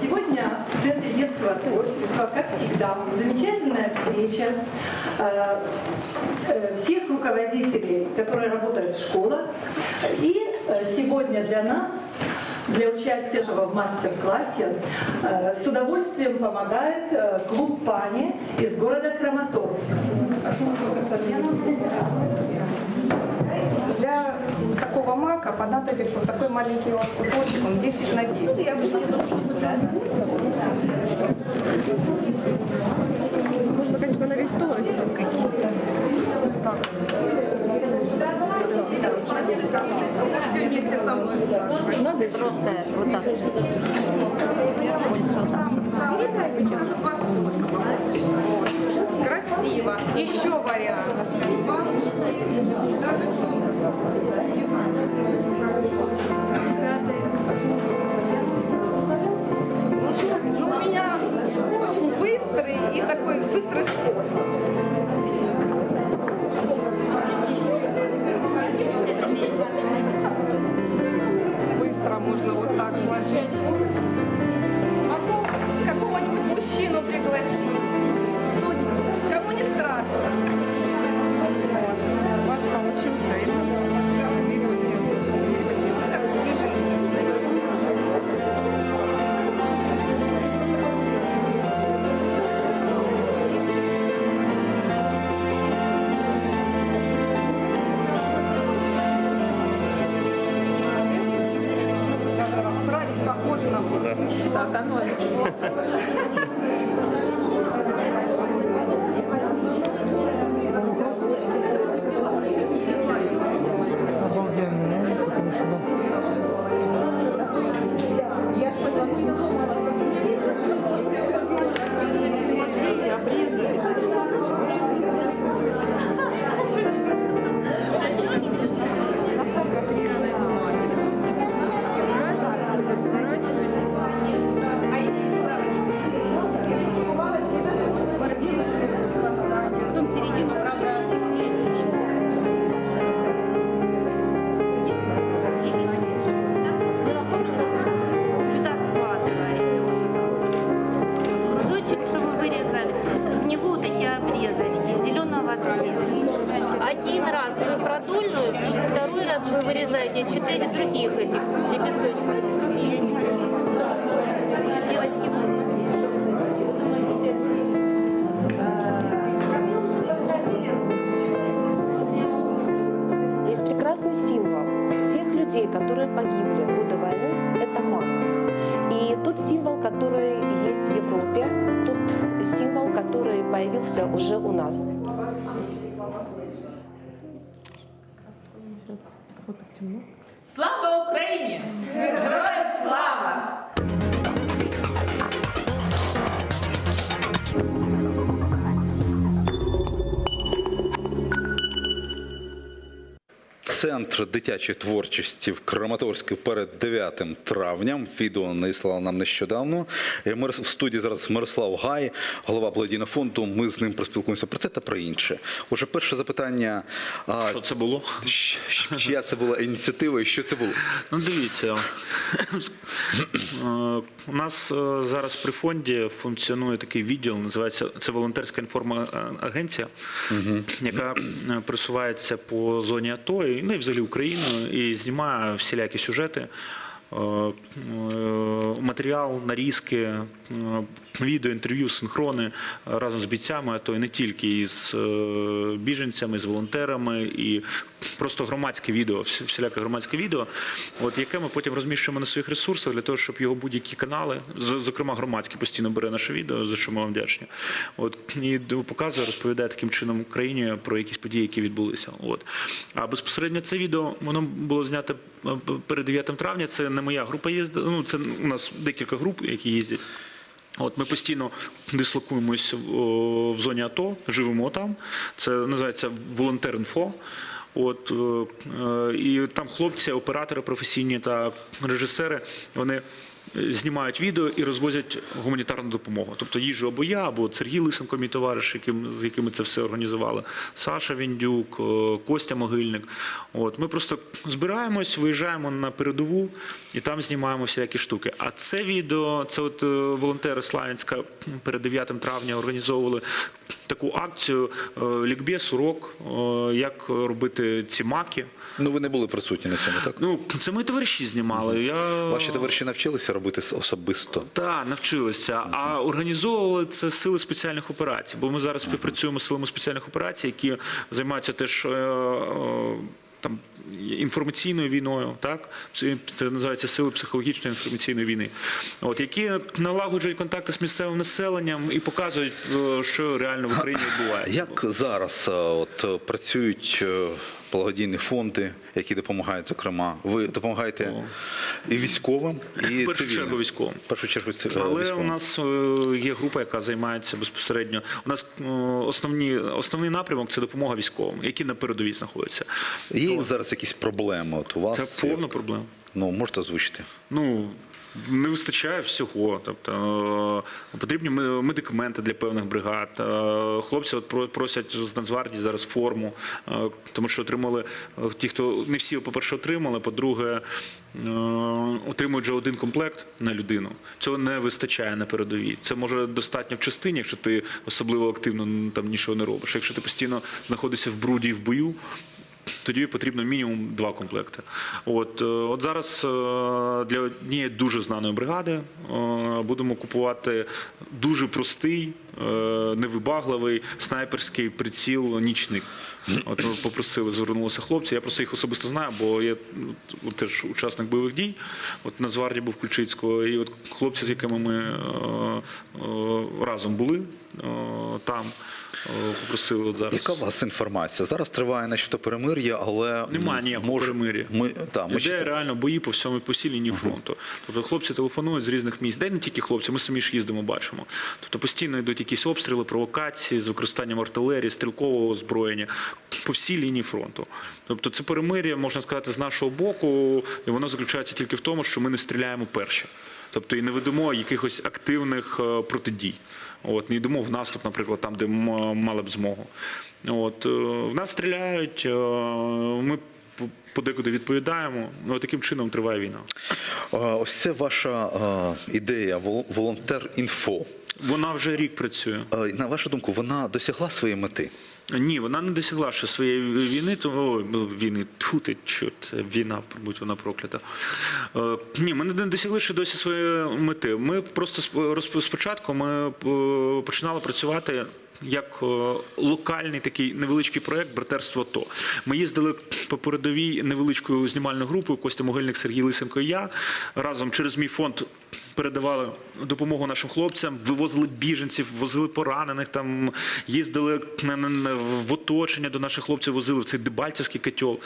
Сегодня в Центре детского творчества, как всегда, замечательная встреча э, э, всех руководителей, которые работают в школах. И э, сегодня для нас, для участия в мастер-классе, э, с удовольствием помогает э, клуб «Пани» из города Краматорск. Для такого мака понадобится вот такой маленький у вас кусочек, он 10 на 10. Я бы Можно, конечно, на весь стол растем какие-то. Так. Все вместе со мной. Надо? Просто вот так. Красиво. Еще вариант. Ну, у меня очень быстрый и такой быстрый способ. Расправить, Да. Так, оно. Есть прекрасный символ тех людей, которые погибли в годы войны, это маг. И тот символ, который есть в Европе, тот символ, который появился уже у нас. Центр дитячої творчості в Краматорську перед 9 травня. Відео надіслали нам нещодавно. Е, Ми в студії зараз Мирослав Гай, голова благодійного фонду. Ми з ним проспілкуємося про це та про інше. Уже перше запитання: Що це було? чия це була ініціатива і що це було? Ну, дивіться, Е, у нас е, зараз при фонді функціонує такий відділ, називається це волонтерська інформагенція, яка просувається по зоні АТО, і, ну і взагалі Україну, і знімає всілякі сюжети. Е, е, Матеріал, нарізки, е, відео, інтерв'ю, синхрони разом з бійцями, а то і не тільки із біженцями, з волонтерами, і просто громадське відео, всіляке громадське відео, от яке ми потім розміщуємо на своїх ресурсах для того, щоб його будь-які канали, зокрема громадські, постійно бере наше відео, за що ми вам вдячні. От і показує, розповідає таким чином Україні про якісь події, які відбулися. От а безпосередньо це відео воно було знято перед 9 травня. Це не моя група їздить. Ну це у нас декілька груп, які їздять. От ми постійно дислокуємось в, зоні АТО, живемо там. Це називається волонтер-інфо. От е, е, і там хлопці, оператори професійні та режисери, вони знімають відео і розвозять гуманітарну допомогу. Тобто їжу або я, або Сергій Лисенко, мій товариш, яким, з якими це все організували, Саша Віндюк, е, Костя Могильник. От, ми просто збираємось, виїжджаємо на передову і там знімаємо всякі штуки. А це відео, це от е, волонтери Славянська перед 9 травня організовували таку акцію е, лікбез, урок, е, як робити ці маки. Ну ви не були присутні на цьому, так? Ну, це ми товариші знімали. Я... Ваші товариші навчилися робити особисто. Так, навчилися. А організовували це сили спеціальних операцій. Бо ми зараз співпрацюємо з силами спеціальних операцій, які займаються теж. Там інформаційною війною, так це, це називається сили психологічної інформаційної війни, от які налагоджують контакти з місцевим населенням і показують, е, що реально в Україні відбувається. Як зараз е, от працюють е, благодійні фонди, які допомагають, зокрема, ви допомагаєте і військовим, і В першу цивільним? чергу військовим. В першу чергу це Але у нас е, є група, яка займається безпосередньо. У нас е, основні, основний напрямок це допомога військовим, які на передовій знаходяться. Є зараз якісь проблеми от у вас? Це повна проблема. Ну, можете озвучити? Ну не вистачає всього. Тобто е, потрібні ме- медикаменти для певних бригад. Е, Хлопці от про- просять з Нацгвардії зараз форму, е, тому що отримали ті, хто не всі, по-перше, отримали, по-друге, отримують вже один комплект на людину. Цього не вистачає на передовій. Це може достатньо в частині, якщо ти особливо активно там нічого не робиш. Якщо ти постійно знаходишся в бруді і в бою. Тоді потрібно мінімум два комплекти. От, е, от зараз е, для однієї дуже знаної бригади е, будемо купувати дуже простий, невибагливий снайперський приціл нічник. От ми попросили, звернулися хлопці. Я просто їх особисто знаю, бо я ну, теж учасник бойових дій. От на Зварді був Ключицького, і от хлопці, з якими ми разом були там, попросили от зараз. Яка у вас інформація? Зараз триває начебто перемир'я, але Немає ніякого може- перемир'я. Ми, та, ми Іде ще- реально бої по всьому по всій лінії фронту. Тобто хлопці телефонують з різних місць. Де не тільки хлопці, ми самі ж їздимо, бачимо. Тобто постійно йдуть якісь обстріли, провокації з використанням артилерії, стрілкового озброєння по всій лінії фронту. Тобто це перемир'я, можна сказати, з нашого боку, і воно заключається тільки в тому, що ми не стріляємо перші. Тобто і не ведемо якихось активних е, протидій. От, не йдемо в наступ, наприклад, там, де мали б змогу. От, е, в нас стріляють, е, ми подекуди відповідаємо. Ну, таким чином триває війна. Ось це ваша ідея вол- волонтер-інфо. Вона вже рік працює. Е, На вашу думку, вона досягла своєї мети? Ні, вона не досягла ще своєї війни, тому ну, війни тут чорт, війна, будь вона проклята. Е, ні, ми не досягли ще досі своєї мети. Ми просто сп- спочатку ми е, починали працювати. Як е, локальний такий невеличкий проект братерство АТО. Ми їздили по передовій невеличкою знімальною групою Костя Могильник, Сергій Лисенко і я разом через мій фонд передавали допомогу нашим хлопцям, вивозили біженців, возили поранених, там їздили в оточення до наших хлопців, возили в цей Дебальцевський котел.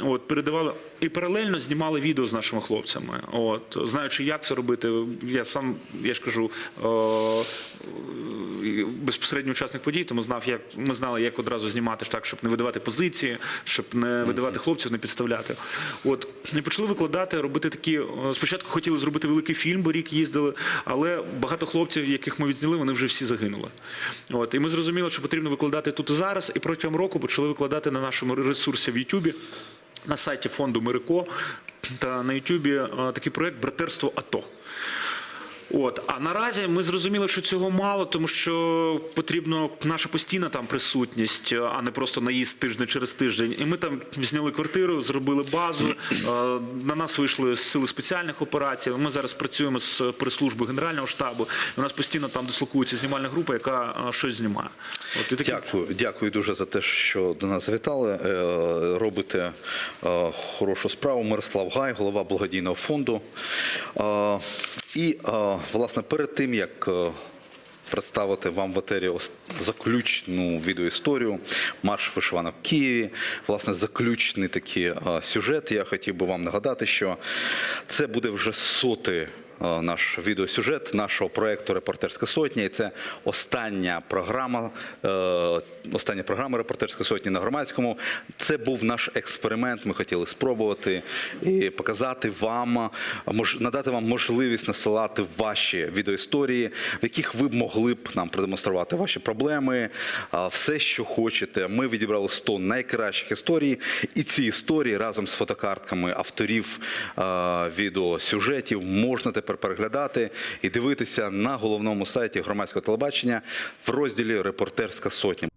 От, передавали і паралельно знімали відео з нашими хлопцями. От, знаючи, як це робити, я сам, я ж кажу, е, безпосередньо учасник подій, тому знав, як ми знали, як одразу знімати ж так, щоб не видавати позиції, щоб не видавати хлопців, не підставляти. От і почали викладати, робити такі. е, Спочатку хотіли зробити великий фільм, бо рік їздили, але багато хлопців, яких ми відзняли, вони вже всі загинули. От і ми зрозуміли, що потрібно викладати тут і зараз. І протягом року почали викладати на нашому ресурсі в Ютубі. На сайті фонду Мирико та на Ютубі е, такий проект Братерство АТО. От а наразі ми зрозуміли, що цього мало, тому що потрібна наша постійна там присутність, а не просто наїзд тиждень через тиждень. І ми там зняли квартиру, зробили базу. Е, На нас вийшли сили спеціальних операцій. Ми зараз працюємо з прес-службою Генерального штабу. У нас постійно там дислокується знімальна група, яка е, щось знімає. От і такі Дякую, дякую дуже за те, що до нас завітали. Е, Робите е, хорошу справу. Мирослав Гай, голова благодійного фонду. І е, власне перед тим як е, представити вам в етері заключну відеоісторію марш вишиванок в Києві. Власне, заключний такий е, сюжет. Я хотів би вам нагадати, що це буде вже сотий е, наш відеосюжет нашого проекту Репортерська сотня. І це остання програма, е, остання програма Репортерська сотня на громадському. Це був наш експеримент. Ми хотіли спробувати і показати вам, мож- надати вам можливість насилати ваші відеоісторії, в яких ви б могли б нам продемонструвати ваші проблеми, все, що хочете. Ми відібрали 100 найкращих історій, і ці історії разом з фотокартками авторів відеосюжетів можна тепер переглядати і дивитися на головному сайті громадського телебачення в розділі Репортерська сотня.